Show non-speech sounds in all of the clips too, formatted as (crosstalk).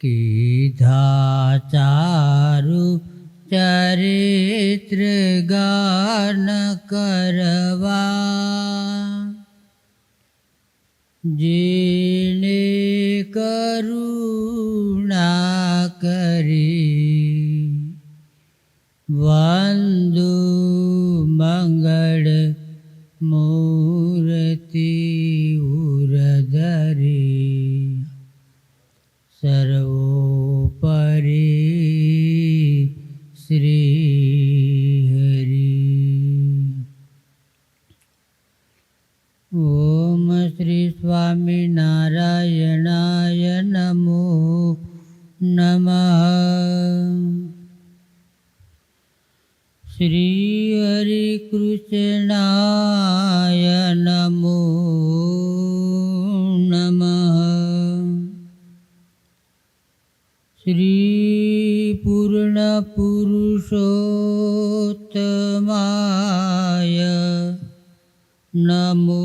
કીધા ચારુ ચરિત્ર ગાન કરવા જેને કરુણા કરી વંદુ શ્રી પૂર્ણ પુરુષોત્તમાય નમો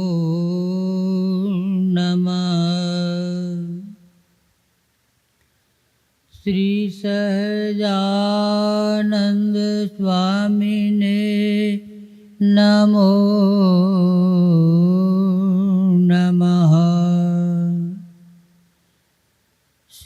નમઃ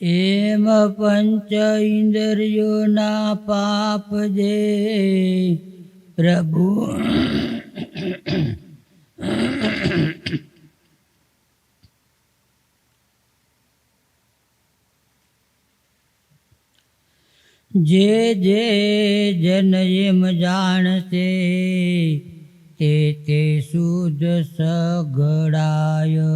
એમ પંચ ઇન્દ્રિયોના પાપ જે પ્રભુ જે જે જન એમ જાણશે તે તે શુદ્ધ સગડાય.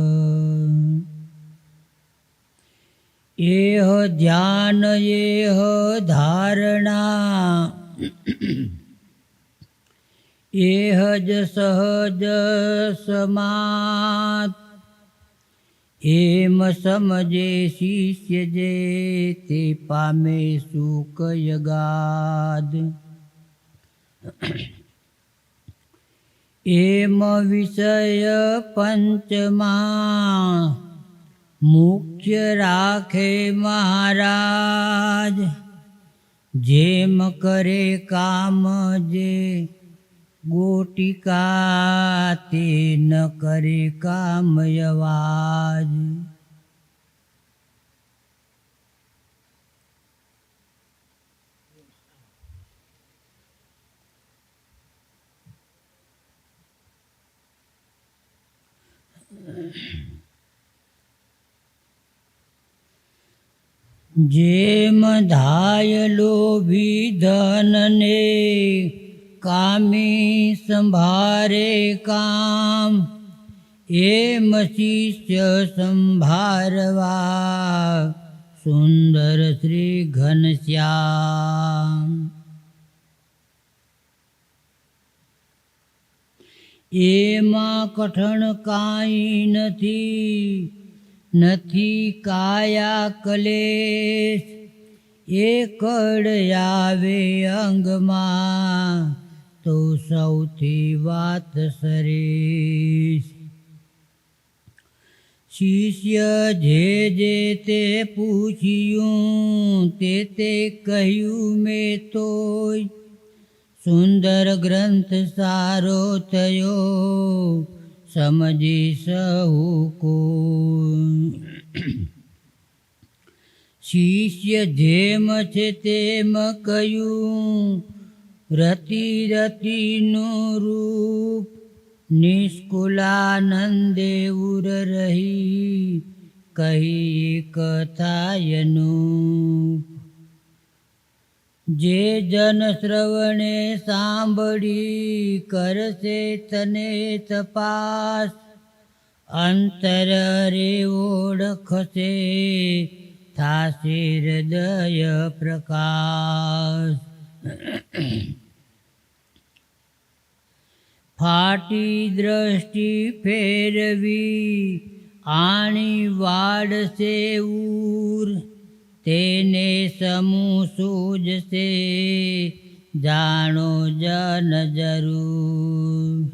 એહ ધ્યાન, એહ ધારણા. એહ જ સહજ સમાત. એમ સમજે શિષ્ય જે તે પામે સુખ યગાદ. એમ વિષય પંચમા મુખ્ય રાખે મહારાજ. જેમ કરે કામ જે ગોટિકા તે ન કરે કામ અવાજ. જેમ ધાય લોભી ધનને કામી સંભારે કામ, એમ શિષ્ય સંભારવા સુંદર શ્રી ઘનશ્યામ એમાં કઠણ કાંઈ નથી નથી કાયા કલેશ. એ કડ આવે અંગમાં, તો સૌથી વાત સરીશ. શિષ્ય જે જે તે પૂછ્યું, તે તે કહ્યું મેં તોય. સુંદર ગ્રંથ સારો થયો સમજી સહુ શિષ્ય જેમ છે તેમ કહ્યું રતિ રતિનું રૂપ નિષ્કુલાનંદે ઉર રહી કહી કથાયનું. જે જન શ્રવણે સાંભળી કરશે તને તપાસ. અંતર રે ઓળખશે, થાશે હૃદય પ્રકાશ. ફાટી દ્રષ્ટિ ફેરવી, આણી વાડશે ઉર તેને સમૂહ સૂજશે. જાણો જન જરૂર.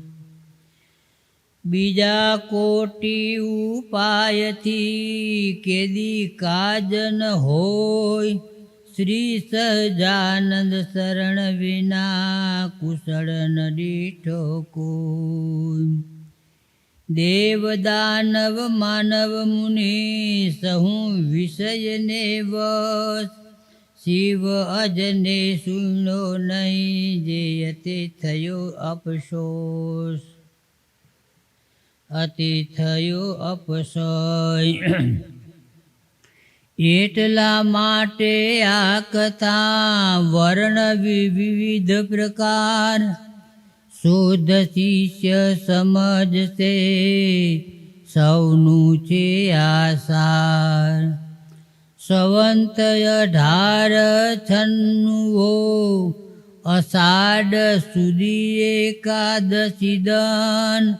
બીજા કોટી ઉપાયથી કેદી કાજન હોય. શ્રી સહજાનંદ શરણ વિના કુશળ ન દીઠો દેવ દાનવ માનવ મુનિ સહુ વિષયને વશ શિવ અજને સુનો નહીં જે અતિ થયો અપશોષ. અતિ થયો અપશય. એટલા માટે આ કથા વર્ણ વિવિધ પ્રકાર. શુદ્ધ શિષ્ય સમજશે, સૌનું છે આસાર સવંતય અઢાર છન્નુઓ, અષાઢ સુધી એકાદશી દન.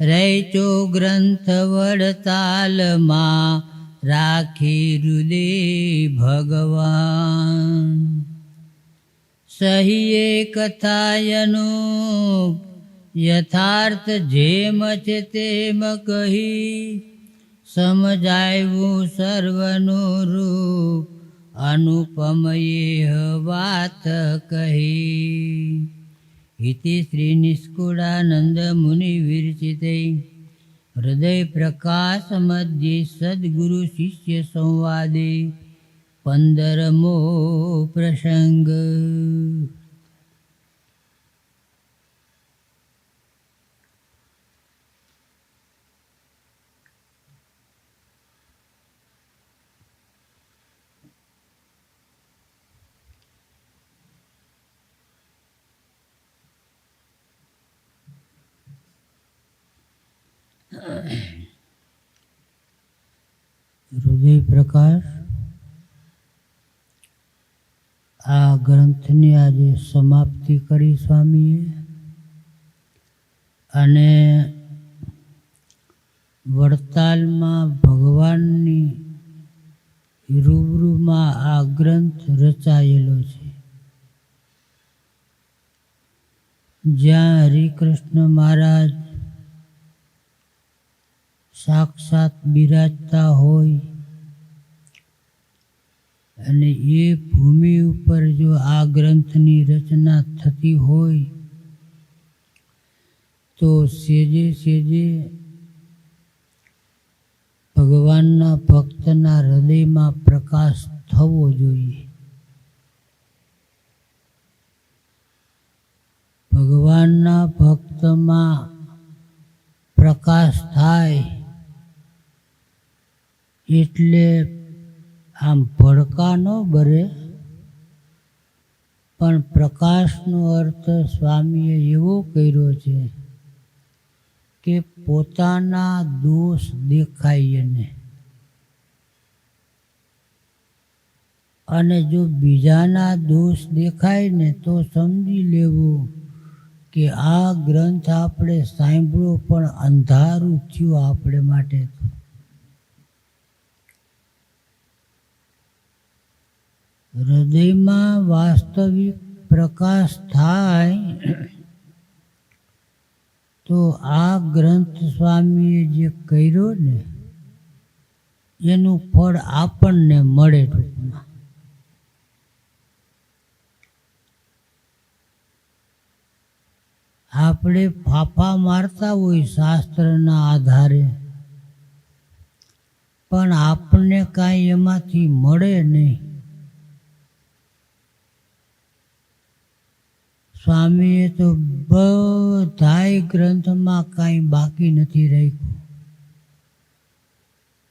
રહેચો ગ્રંથ વડતાલમાં રાખી હૃદય ભગવાન. સહીએ કથાયનો. યથાર્થ જેમ છે તેમ કહી. સમજાયું સર્વનું રૂપ. અનુપમયે વાત કહી. ઇતિ શ્રી નિષ્કુળાનંદ મુનિ વિરચિત હૃદય પ્રકાશ મધ્ય સદગુરુ શિષ્ય સંવાદે. પંદરમો પ્રસંગ. (coughs) હૃદય પ્રકાશ આ ગ્રંથની આજે સમાપ્તિ કરી સ્વામીએ. અને વડતાલમાં ભગવાનની રૂબરૂમાં આ ગ્રંથ રચાયેલો છે. જ્યાં હરિકૃષ્ણ મહારાજ સાક્ષાત બિરાજતા હોય અને એ ભૂમિ ઉપર જો આ ગ્રંથની રચના થતી હોય, તો સેજે સેજે ભગવાનના ભક્તના હૃદયમાં પ્રકાશ થવો જોઈએ. ભગવાનના ભક્તમાં પ્રકાશ થાય એટલે આમ ભડકા ન બરે, પણ પ્રકાશનો અર્થ સ્વામીએ એવો કર્યો છે કે પોતાના દોષ દેખાય એને. અને જો બીજાના દોષ દેખાય ને તો સમજી લેવું કે આ ગ્રંથ આપણે સાંભળ્યો પણ અંધારું થયું આપણે માટે તો હૃદયમાં વાસ્તવિક પ્રકાશ થાય, તો આ ગ્રંથ સ્વામીએ જે કર્યો ને, એનું ફળ આપણને મળે ટૂંકમાં. આપણે ફાફા મારતા હોય શાસ્ત્રના આધારે, પણ આપણને કાંઈ એમાંથી મળે નહીં. સ્વામીએ તો બધાય ગ્રંથમાં કાંઈ બાકી નથી રાખ્યું.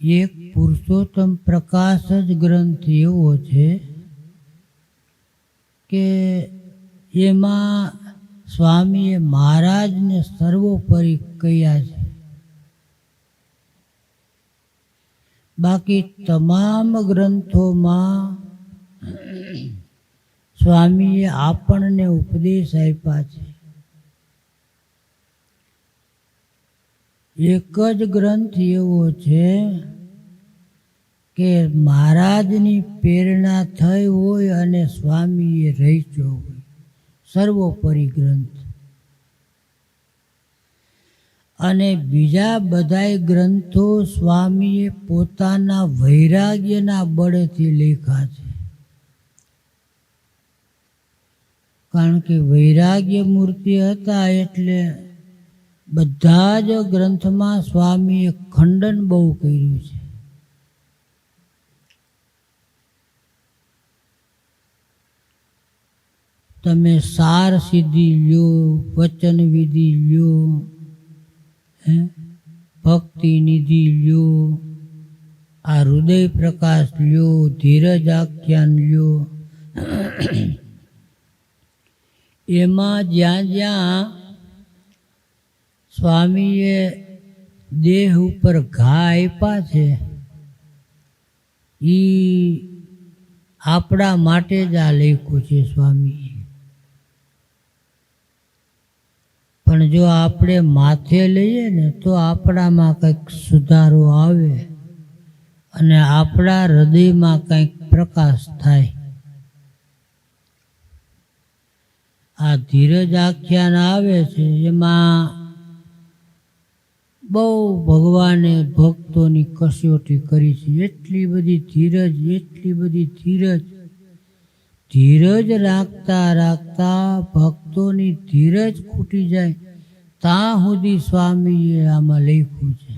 એક પુરુષોત્તમ પ્રકાશ જ ગ્રંથ એવો છે કે એમાં સ્વામીએ મહારાજને સર્વોપરી કહ્યા છે. બાકી તમામ ગ્રંથોમાં સ્વામીએ આપણને ઉપદેશ આપ્યા છે. એક જ ગ્રંથ એવો છે કે મહારાજની પ્રેરણા થઈ હોય અને સ્વામીએ રહીચો હોય. સર્વોપરી ગ્રંથ. અને બીજા બધાય ગ્રંથો સ્વામીએ પોતાના વૈરાગ્યના બળેથી લેખા છે. કારણ કે વૈરાગ્ય મૂર્તિ હતા એટલે બધા જ ગ્રંથમાં સ્વામીએ ખંડન બહુ કર્યું છે. તમે સાર સિદ્ધિ લ્યો, વચન વિધિ લ્યો, હે? ભક્તિ નિધિ લ્યો, આ હૃદય પ્રકાશ લ્યો, ધીરજ આખ્યાન લ્યો એમાં જ્યાં જ્યાં સ્વામીએ દેહ ઉપર ઘા આપ્યા છે એ આપણા માટે જ આ લખ્યું છે સ્વામી પણ જો આપણે માથે લઈએ ને તો આપણામાં કંઈક સુધારો આવે અને આપણા હૃદયમાં કંઈક પ્રકાશ થાય. આ ધીરજ આખ્યાન આવે છે એમાં બહુ ભગવાને ભક્તોની કસોટી કરી છે. એટલી બધી ધીરજ, એટલી બધી ધીરજ. ધીરજ રાખતા રાખતા ભક્તોની ધીરજ ખૂટી જાય. ત્યાં સુધી સ્વામીએ આમાં લખ્યું છે.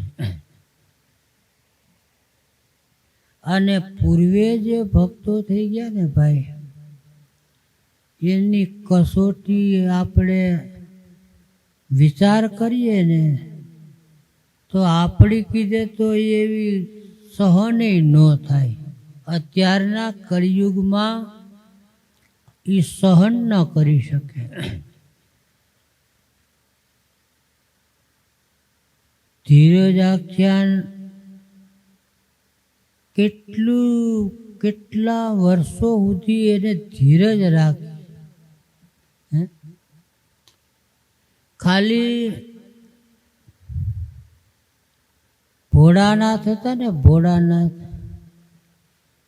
અને પૂર્વે જે ભક્તો થઈ ગયા ને ભાઈ એની કસોટી આપણે વિચાર કરીએ ને, તો આપણી કીધે તો એવી સહને ન થાય. અત્યારના કળિયુગમાં એ સહન ન કરી શકે. ધીરજ આખ્યાન કેટલું, કેટલા વર્ષો સુધી એને ધીરજ રાખી ખાલી ભોળાનાથ હતા ને ભોળાનાથ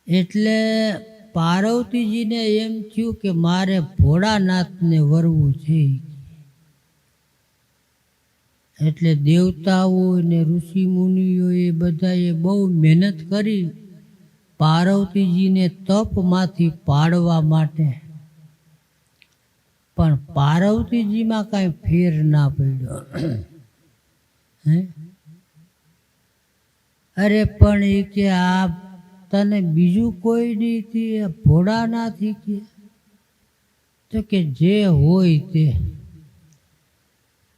એટલે પાર્વતીજીને એમ થયું કે મારે ભોળાનાથને વરવું છે. એટલે દેવતાઓ ને ઋષિ મુનિઓ એ બધાએ બહુ મહેનત કરી પાર્વતીજીને તપમાંથી પાડવા માટે. પણ પાર્વતીજીમાં કાંઈ ફેર ના પડ્યો. હે? અરે પણ એ કે આ તને બીજું કોઈ નહીં ભોળા નાથી કે? તો કે જે હોય તે.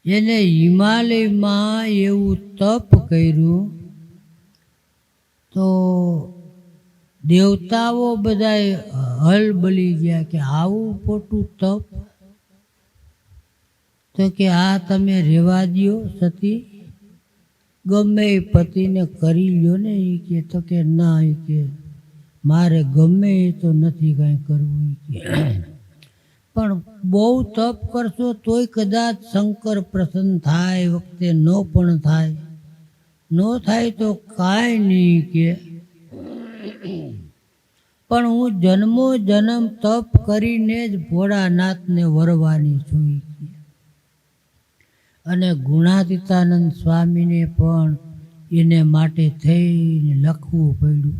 એને હિમાલયમાં એવું તપ કર્યું. તો દેવતાઓ બધાએ હલ બળી ગયા કે આવું ખોટું તપ તો કે આ તમે રેવા દ્યો સતી. ગમે એ પતિને કરી લ્યો ને એ કે તો કે ના એ કે મારે ગમે એ તો નથી કાંઈ કરવું એ કે. પણ બહુ તપ કરશો તોય કદાચ શંકર પ્રસન્ન થાય, વખતે ન પણ થાય. ન થાય તો કાંઈ નહીં કે. પણ હું જન્મો જન્મ તપ કરીને જ ભોળાનાથને વરવાની છું. અને ગુણાતીતાનંદ સ્વામીને પણ એને માટે થઈને લખવું પડ્યું.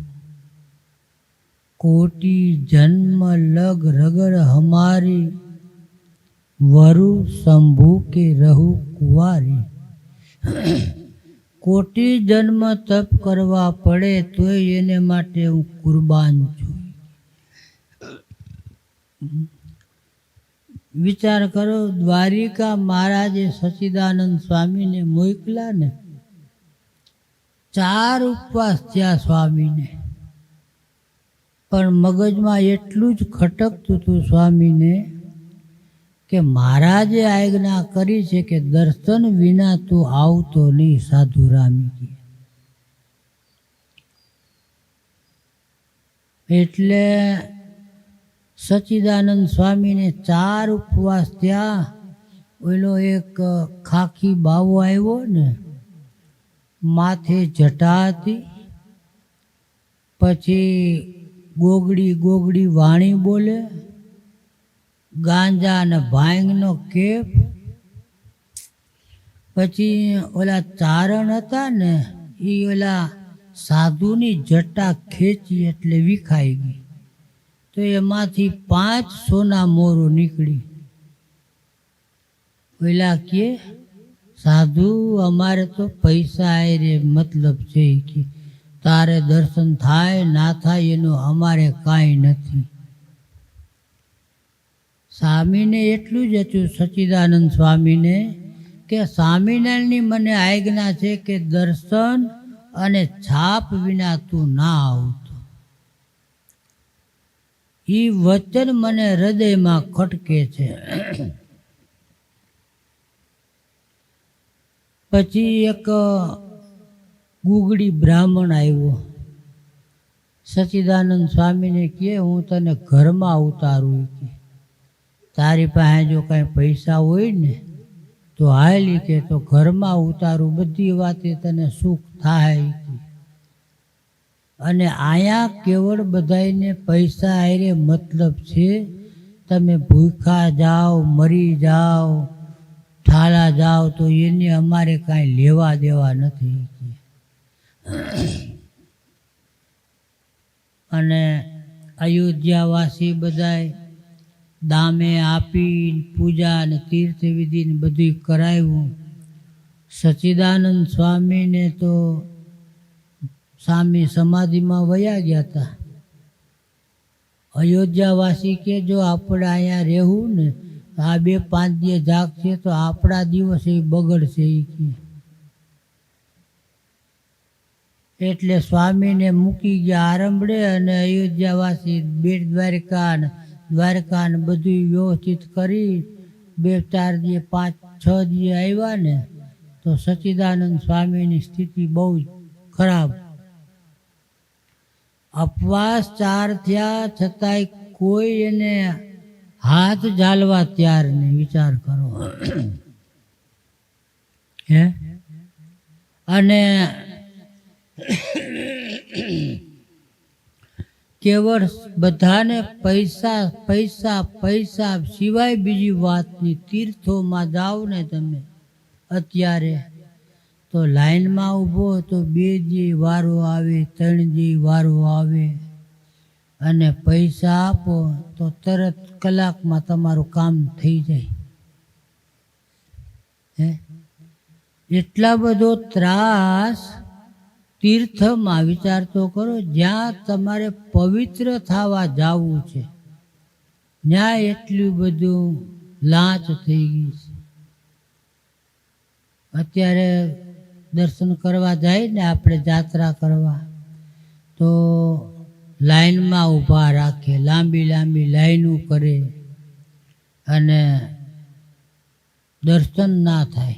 કોટી જન્મ લગ રગડ હમારી, વરુ શંભુ કે રહુ કુંવારી. કોટી જન્મ તપ કરવા પડે તોય એને માટે હું કુરબાન છું. વિચાર કરો, દ્વારિકા મહારાજે સચિદાનંદ સ્વામીને મોકલા ને ચાર ઉપવાસ થયા સ્વામીને. પણ મગજમાં એટલું જ ખટકતું હતું સ્વામીને કે મહારાજે આજ્ઞા કરી છે કે દર્શન વિના તું આવતો નહીં, સાધુ રામી એટલે સચિદાનંદ સ્વામીને ચાર ઉપવાસ થયા. ઓલો એક ખાખી બાવો આવ્યો ને, માથે જટા હતી. પછી ગોગડી ગોગડી વાણી બોલે, ગાંજા અને ભાંગનો કેપ. પછી ઓલા ચારણ હતા ને એ ઓલા સાધુની જટા ખેંચી એટલે વિખાઈ ગઈ. તો એમાંથી પાંચ સોના મોરો નીકળી. ઓલા કે, સાધુ, અમારે તો પૈસા આયરે મતલબ છે કે, તારે દર્શન થાય, ના થાય એનું અમારે કાંઈ નથી. સ્વામીને એટલું જ હતું સચ્ચિદાનંદ સ્વામીને, કે સ્વામિનારાયણની મને આજ્ઞા છે કે દર્શન અને છાપ વિના તું ના આવતો. એ વચન મને હૃદયમાં ખટકે છે. પછી એક ગુગડી બ્રાહ્મણ આવ્યો. સચિદાનંદ સ્વામીને કહે હું તને ઘરમાં ઉતારું કે. તારી પાસે જો કાંઈ પૈસા હોય ને, તો હાલી કે, તો ઘરમાં ઉતારું. બધી વાતે તને સુખ થાય અને અહીંયા કેવળ બધાને પૈસા હારે મતલબ છે, તમે ભૂખા જાઓ, મરી જાઓ, ઠાલા જાઓ, તો એને અમારે કાંઈ લેવા દેવા નથી. અને અયોધ્યાવાસી બધાય દામે આપી પૂજા અને તીર્થવિધિને વિધિ બધું કરાવ્યું સચ્ચિદાનંદ સ્વામીને તો સ્વામી સમાધિમાં વયા ગયા હતા અયોધ્યાવાસી કે જો આપણે અહીંયા રહેવું ને આ બે પાંચ દિવસ જાગશે તો આપણા દિવસ એ બગડશે એ કે. એટલે સ્વામીને મૂકી ગયા આરંભડે અને અયોધ્યાવાસી બેટ દ્વારકા ને દ્વારકા ને બધું વ્યવસ્થિત કરી, બે ચાર દિવસ પાંચ છ દિવસ આવ્યા ને, તો સચ્ચિદાનંદ સ્વામીની સ્થિતિ બહુ જ ખરાબ. અપવાસ ચાર થયા છતાંય કોઈ એને હાથ ઝાલવા ત્યાર નહીં. વિચાર કરો. હે? અને કેવળ બધાને પૈસા પૈસા પૈસા સિવાય બીજી વાતની તીર્થોમાં જાઓ ને તમે, અત્યારે તો લાઈનમાં ઊભો તો બે જી વારો આવે, ત્રણ જી વારો આવે. અને પૈસા આપો તો તરત કલાકમાં તમારું કામ થઈ જાય. હે? એટલા બધો ત્રાસ તીર્થમાં વિચાર તો કરો, જ્યાં તમારે પવિત્ર થવા જવું છે, ત્યાં એટલું બધું લાંચ થઈ ગઈ છે. અત્યારે દર્શન કરવા જાય ને આપણે જાત્રા કરવા, તો લાઈનમાં ઊભા રાખે, લાંબી લાંબી લાઈનો કરે અને દર્શન ના થાય.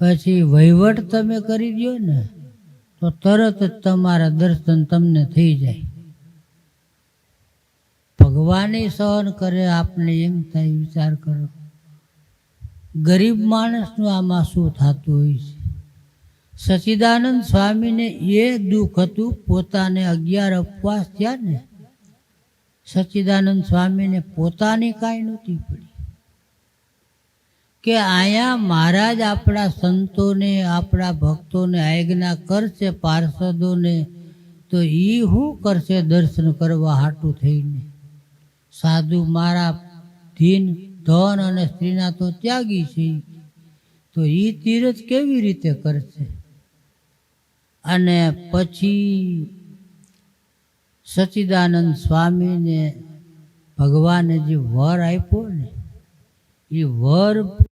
પછી વહીવટ તમે કરી દો ને, તો તરત જ તમારા દર્શન તમને થઈ જાય. ભગવાને સહન કરે, આપણે એમ થાય, વિચાર કરો. ગરીબ માણસનું આમાં શું થતું હોય છે? સચિદાનંદ સ્વામીને એ દુઃખ હતું, પોતાને અગિયાર ઉપવાસ થયા ને? સચિદાનંદ સ્વામીને પોતાની કાંઈ નહોતી પડી. કે અહીંયા મહારાજ આપણા સંતોને, આપણા ભક્તોને આજ્ઞા કરશે, પાર્ષદોને, તો એ શું કરશે દર્શન કરવા હાટું થઈને? સાધુ મારા ધીન ધન અને સ્ત્રીના તો ત્યાગી છે. તો એ તીરથ કેવી રીતે કરશે? અને પછી સચિદાનંદ સ્વામીને ભગવાને જે વર આપ્યો ને એ વર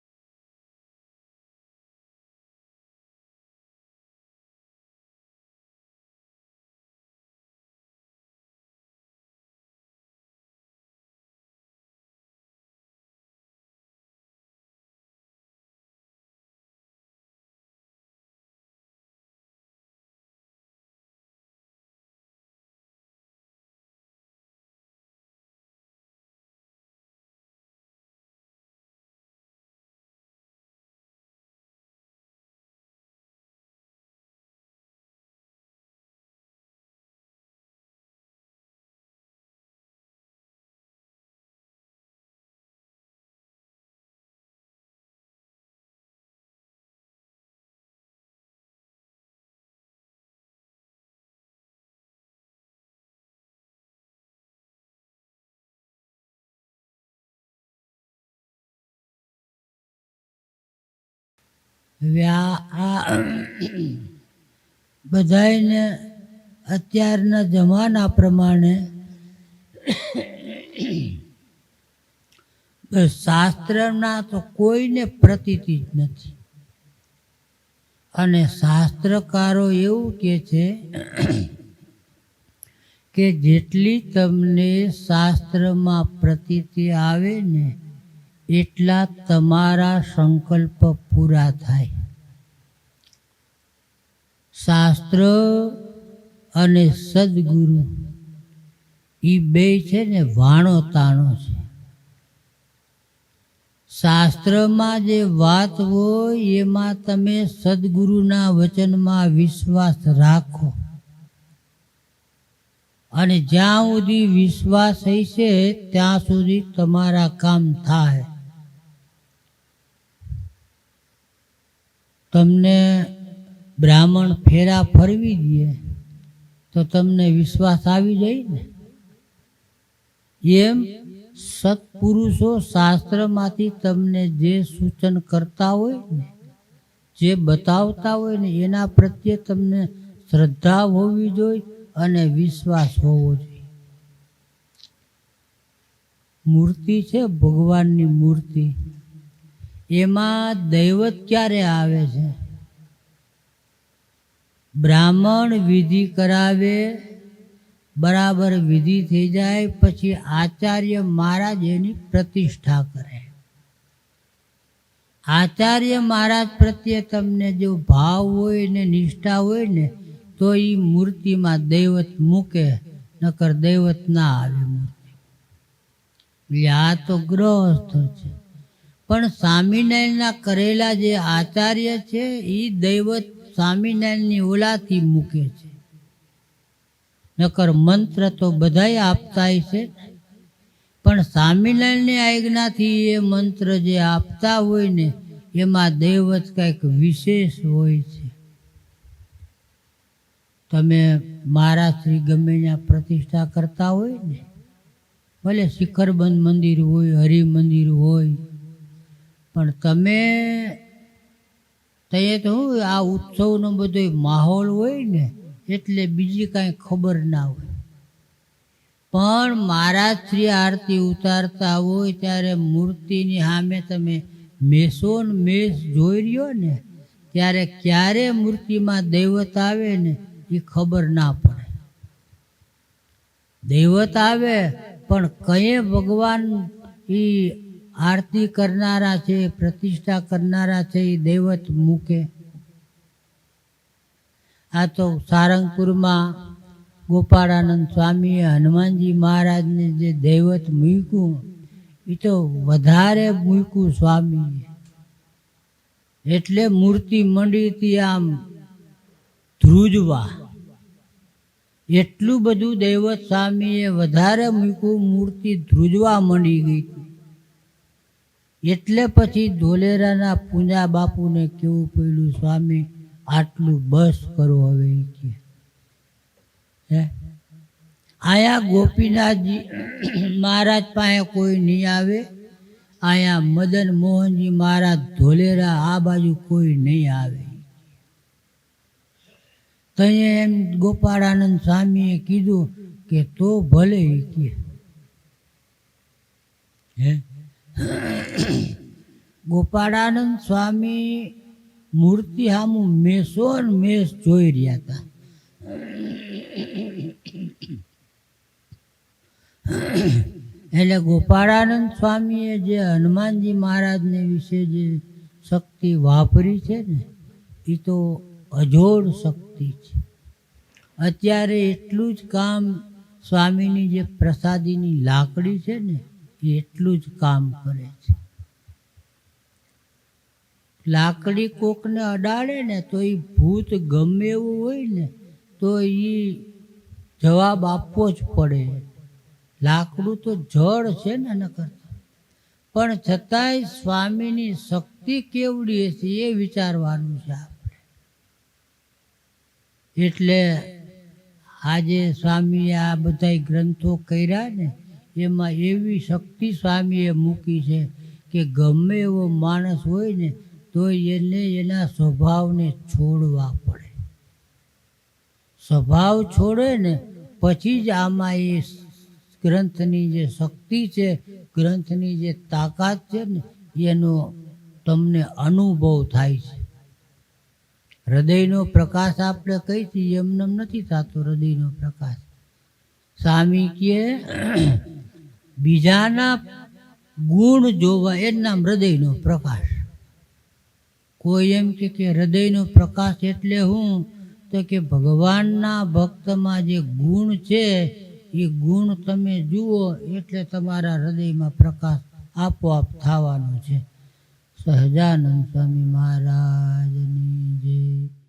આ બધાયને અત્યારના જમાના પ્રમાણે શાસ્ત્રના તો કોઈને પ્રતીતિ જ નથી. અને શાસ્ત્રકારો એવું કે છે કે જેટલી તમને શાસ્ત્રમાં પ્રતીતિ આવે ને એટલા તમારા સંકલ્પ પૂરા થાય. શાસ્ત્ર અને સદગુરુ એ બે છે ને વાણો તાણો છે. શાસ્ત્રમાં જે વાત હોય એમાં તમે સદગુરુના વચનમાં વિશ્વાસ રાખો. અને જ્યાં સુધી વિશ્વાસ હશે ત્યાં સુધી તમારા કામ થાય. તમને બ્રાહ્મણ ફેરા ફરવી દે તો તમને વિશ્વાસ આવી જાય ને? એમ સત્પુરુષો શાસ્ત્રમાંથી તમને જે સૂચન કરતા હોય ને, જે બતાવતા હોય ને, એના પ્રત્યે તમને શ્રદ્ધા હોવી જોઈએ અને વિશ્વાસ હોવો જોઈએ. મૂર્તિ છે, ભગવાનની મૂર્તિ. એમાં દૈવત ક્યારે આવે છે? બ્રાહ્મણ વિધિ કરાવે, બરાબર વિધિ થઈ જાય, પછી આચાર્ય મહારાજ એની પ્રતિષ્ઠા કરે. આચાર્ય મહારાજ પ્રત્યે તમને જો ભાવ હોય ને નિષ્ઠા હોય ને, તો એ મૂર્તિમાં દૈવત મૂકે, નકર દૈવત ના આવે મૂર્તિ. એટલે આ તો ગ્રહસ્થ છે. પણ સ્વામિનારાયણના કરેલા જે આચાર્ય છે એ દૈવત સ્વામિનારાયણની ઓલાથી મૂકે છે. નકર મંત્ર તો બધાય આપતા છે. પણ સ્વામિનારાયણની આજ્ઞાથી એ મંત્ર જે આપતા હોય ને, એમાં દૈવત કંઈક વિશેષ હોય છે. તમે મારા શ્રી ગમે ત્યાં પ્રતિષ્ઠા કરતા હોય ને, ભલે શિખરબંધ મંદિર હોય હરિ મંદિર હોય પણ તમે તે તો આ ઉત્સવનો બધો માહોલ હોય ને, એટલે બીજી કાંઈ ખબર ના હોય. પણ મહારાજ શ્રી આરતી ઉતારતા હોય ત્યારે મૂર્તિની સામે તમે મેસો મેષ જોઈ રહ્યો ને, ત્યારે ક્યારે મૂર્તિમાં દૈવત આવે ને એ ખબર ના પડે. દૈવત આવે, પણ કયે ભગવાન એ આરતી કરનારા છે, પ્રતિષ્ઠા કરનારા છે, એ દૈવત મૂકે. આ તો સારંગપુરમાં ગોપાળાનંદ સ્વામીએ હનુમાનજી મહારાજને જે દૈવત મૂક્યું, એ તો વધારે મૂક્યું સ્વામીએ. એટલે મૂર્તિ મંડી હતી આમ ધ્રુજવા. એટલું બધું દૈવત સ્વામીએ વધારે મૂક્યું, મૂર્તિ ધ્રુજવા મંડી ગઈ. એટલે પછી ધોલેરાના પૂંજા બાપુને કેવું પડ્યું, સ્વામી, આટલું બસ કરો હવે કે. હે? આયા ગોપીનાથજી મહારાજ પાસે કોઈ નહીં આવે, આયા મદન મોહનજી મહારાજ ધોલેરા આ બાજુ કોઈ નહીં આવે. તઈએ એમ ગોપાળાનંદ સ્વામીએ કીધું કે તો ભલે કે. હે? ગોપાળાનંદ સ્વામી મૂર્તિ સામું મેસો ને મેસ જોઈ રહ્યા હતા. એટલે ગોપાળાનંદ સ્વામીએ જે હનુમાનજી મહારાજને વિશે જે શક્તિ વાપરી છે ને એ તો અજોડ શક્તિ છે. અત્યારે એટલું જ કામ સ્વામીની જે પ્રસાદીની લાકડી છે ને એટલું જ કામ કરે છે. લાકડી કોકને અડાડે ને તો એ ભૂત ગમે એવું હોય ને તો એ જવાબ આપવો જ પડે. લાકડું તો જળ છે ને એના કરતા. પણ છતાંય સ્વામીની શક્તિ કેવડી હશે એ વિચારવાનું છે આપણે. એટલે આજે સ્વામીએ આ બધા ગ્રંથો કર્યા ને એમાં એવી શક્તિ સ્વામીએ મૂકી છે કે ગમે એવો માણસ હોય ને તો એને એના સ્વભાવને છોડવા પડે. સ્વભાવ છોડે ને, પછી જ આમાં એ ગ્રંથની જે શક્તિ છે, ગ્રંથની જે તાકાત છે ને, એનો તમને અનુભવ થાય છે. હૃદયનો પ્રકાશ આપણે કહી છીએ એમને નથી થતો હૃદયનો પ્રકાશ. સ્વામી કે બીજાના ગુણ જોવા એ હૃદયનો પ્રકાશ. કોઈ એમ કે હૃદયનો પ્રકાશ એટલે હું? તો કે ભગવાનના ભક્તમાં જે ગુણ છે, એ ગુણ તમે જુઓ એટલે તમારા હૃદયમાં પ્રકાશ આપોઆપ થવાનો છે. સહજાનંદ સ્વામી મહારાજની જય.